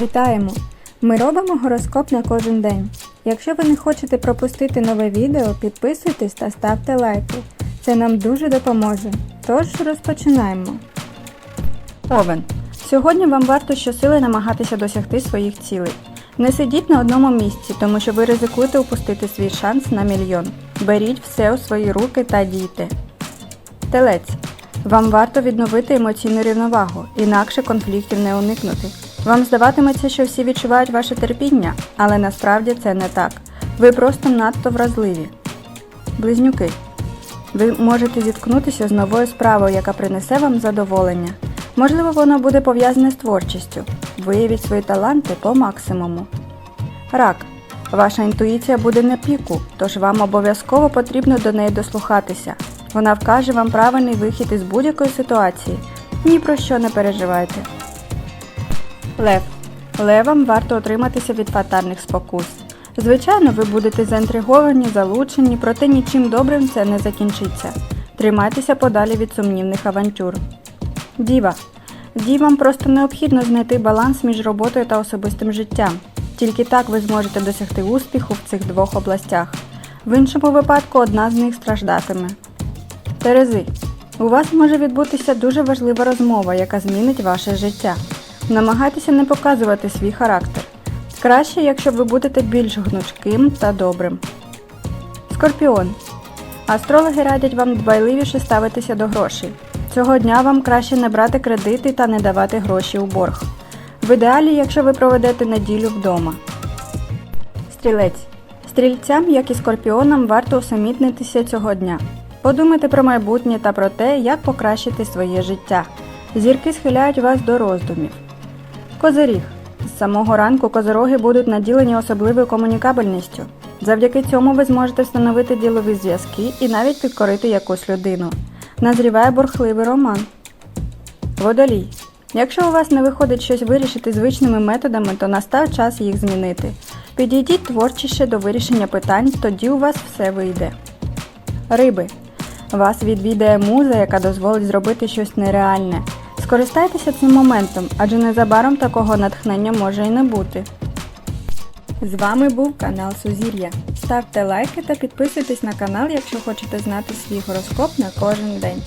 Вітаємо! Ми робимо гороскоп на кожен день. Якщо ви не хочете пропустити нове відео, підписуйтесь та ставте лайки. Це нам дуже допоможе. Тож розпочинаємо. Овен. Сьогодні вам варто щосили намагатися досягти своїх цілей. Не сидіть на одному місці, тому що ви ризикуєте упустити свій шанс на мільйон. Беріть все у свої руки та дійте. Телець. Вам варто відновити емоційну рівновагу, інакше конфліктів не уникнути. Вам здаватиметься, що всі відчувають ваше терпіння, але насправді це не так. Ви просто надто вразливі. Близнюки. Ви можете зіткнутися з новою справою, яка принесе вам задоволення. Можливо, воно буде пов'язане з творчістю. Виявіть свої таланти по максимуму. Рак. Ваша інтуїція буде на піку, тож вам обов'язково потрібно до неї дослухатися. Вона вкаже вам правильний вихід із будь-якої ситуації. Ні про що не переживайте. Лев. Левам варто отриматися від фатальних спокус. Звичайно, ви будете заінтриговані, залучені, проте нічим добрим це не закінчиться. Тримайтеся подалі від сумнівних авантюр. Діва. Дівам просто необхідно знайти баланс між роботою та особистим життям. Тільки так ви зможете досягти успіху в цих двох областях. В іншому випадку одна з них страждатиме. Терези. У вас може відбутися дуже важлива розмова, яка змінить ваше життя. Намагайтеся не показувати свій характер. Краще, якщо ви будете більш гнучким та добрим. Скорпіон. Астрологи радять вам дбайливіше ставитися до грошей. Цього дня вам краще не брати кредити та не давати гроші у борг. В ідеалі, якщо ви проведете неділю вдома. Стрілець. Стрільцям, як і скорпіонам, варто усамітнитися цього дня. Подумайте про майбутнє та про те, як покращити своє життя. Зірки схиляють вас до роздумів. Козиріг. З самого ранку козороги будуть наділені особливою комунікабельністю. Завдяки цьому ви зможете встановити ділові зв'язки і навіть підкорити якусь людину. Назріває бурхливий роман. Водолій. Якщо у вас не виходить щось вирішити звичними методами, то настав час їх змінити. Підійдіть творчіше до вирішення питань, тоді у вас все вийде. Риби. Вас відвідає муза, яка дозволить зробити щось нереальне. Скористайтеся цим моментом, адже незабаром такого натхнення може і не бути. З вами був канал Сузір'я. Ставте лайки та підписуйтесь на канал, якщо хочете знати свій гороскоп на кожен день.